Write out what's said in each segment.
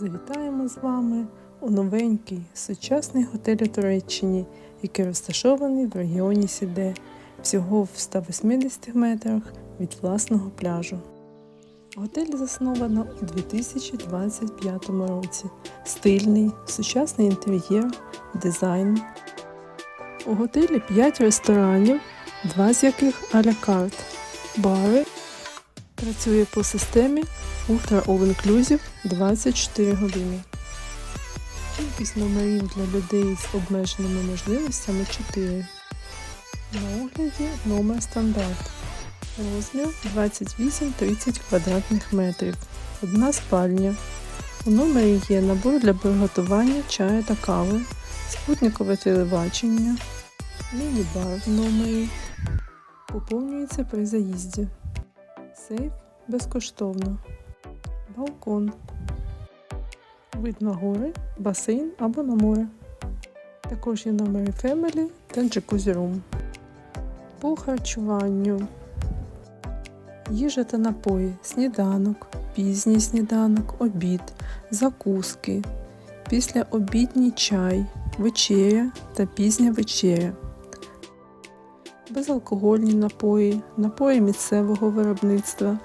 Завітаємо з вами у новенький сучасний готель у Туреччині, який розташований в регіоні Сіде, всього в 180 метрах від власного пляжу. Готель засновано у 2025 році. Стильний, сучасний інтер'єр, дизайн. У готелі 5 ресторанів, два з яких а-ля карт, бари. Працює по системі Ultra All Inclusive 24 години. Кількість номерів для людей з обмеженими можливостями 4. На огляді номер стандарт. Розмір 28-30 квадратних метрів. Одна спальня. У номері є набор для приготування чаю та кави, спутникове телебачення, міні-бар в номері. Поповнюється при заїзді. Сейф безкоштовно. Балкон. Вид на гори, басейн або на море. Також є номери Family та Jacuzzi Room. По харчуванню. Їжа та напої, сніданок, пізній сніданок, обід, закуски, післяобідній чай, вечеря та пізня вечеря. Безалкогольні напої, напої місцевого виробництва,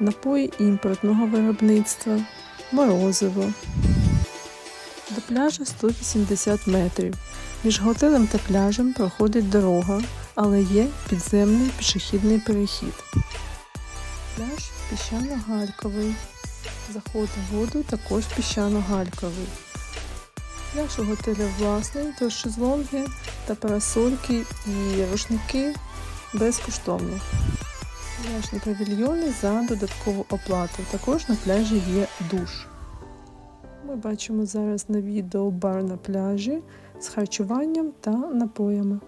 напої імпортного виробництва, морозиво. До пляжа 180 метрів. Між готелем та пляжем проходить дорога, але є підземний пішохідний перехід. Пляж піщано-гальковий. Заход у воду також піщано-гальковий. Пляж у готелі власний, тож шезлонги та парасольки і рушники безкоштовно. Пляжні павільйони за додаткову оплату. Також на пляжі є душ. Ми бачимо зараз на відео бар на пляжі з харчуванням та напоями.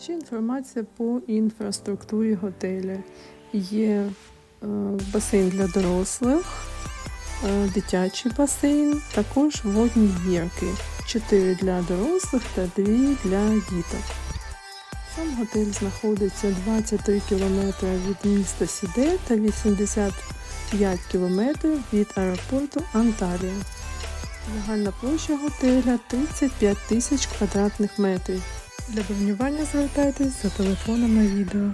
Ще інформація по інфраструктурі готеля. Є е, басейн для дорослих, дитячий басейн, також водні гірки. 4 для дорослих та 2 для діток. Сам готель знаходиться 23 км від міста Сіде та 85 км від аеропорту Анталія. Загальна площа готеля 35 тисяч квадратних метрів. Для бронювання звертайтесь за телефоном на відео.